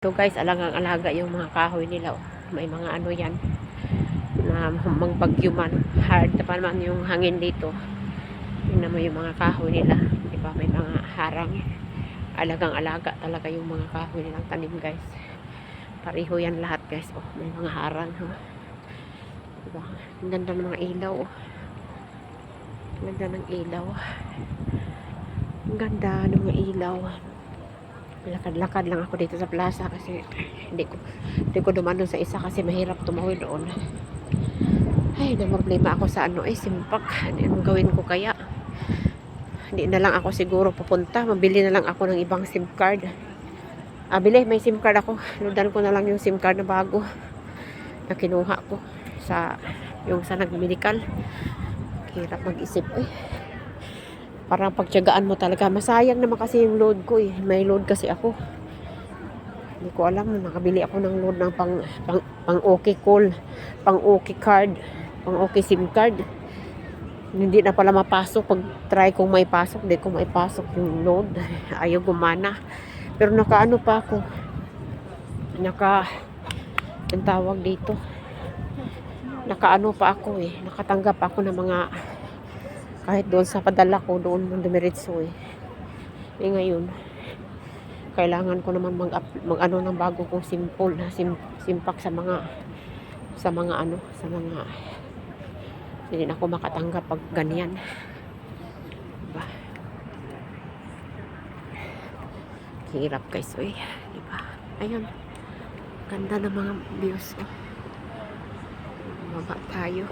So guys, alagang alaga yung mga kahoy nila. May mga ano yan na mang bagyo man. Hard na pa naman yung hangin dito. Tingnan mo yung mga kahoy nila. Di ba? May mga harang. Alagang alaga talaga yung mga kahoy nilang tanim guys. Pareho yan lahat guys. Oh, may mga harang. Oh. Di ba? Ang ganda ng mga ilaw. Oh. Ang ganda ng ilaw. Ang ganda ng mga ilaw lakad-lakad lang ako dito sa plaza kasi hindi ko hindi ko duman sa isa kasi mahirap tumawid doon. Ay na problema ako sa ano eh simpak. Ano yung gawin ko kaya? Hindi na lang ako siguro pupunta. Mabili na lang ako ng ibang sim card. Ah bili may sim card ako. Ludan ko na lang yung sim card na bago na kinuha ko sa yung sa nagmedical. Hirap mag-isip eh parang pagtyagaan mo talaga. Masayang naman kasi yung load ko eh. May load kasi ako. Hindi ko alam. Nakabili ako ng load ng pang, pang, pang okay call. Pang okay card. Pang okay SIM card. Hindi na pala mapasok. Pag try kong may pasok, hindi ko may pasok yung load. Ayaw gumana. Pero nakaano pa ako. Naka, ang tawag dito. Nakaano pa ako eh. Nakatanggap ako ng mga kahit doon sa padala ko doon ng dumiritso eh. Eh ngayon, kailangan ko naman mag, mag ano ng bago kong simple na sim, simpak sa mga sa mga ano, sa mga hindi na ako makatanggap pag ganyan. Diba? Hirap guys, uy. Diba? Ayun. Ganda ng mga views. Oh. Baba tayo.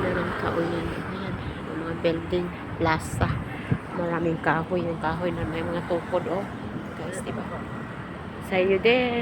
Meron kahoy yan. Ayan. Yung mga building. Plaza. Maraming kahoy. Yung kahoy na may mga tukod. Oh. Guys, diba? Sa'yo din.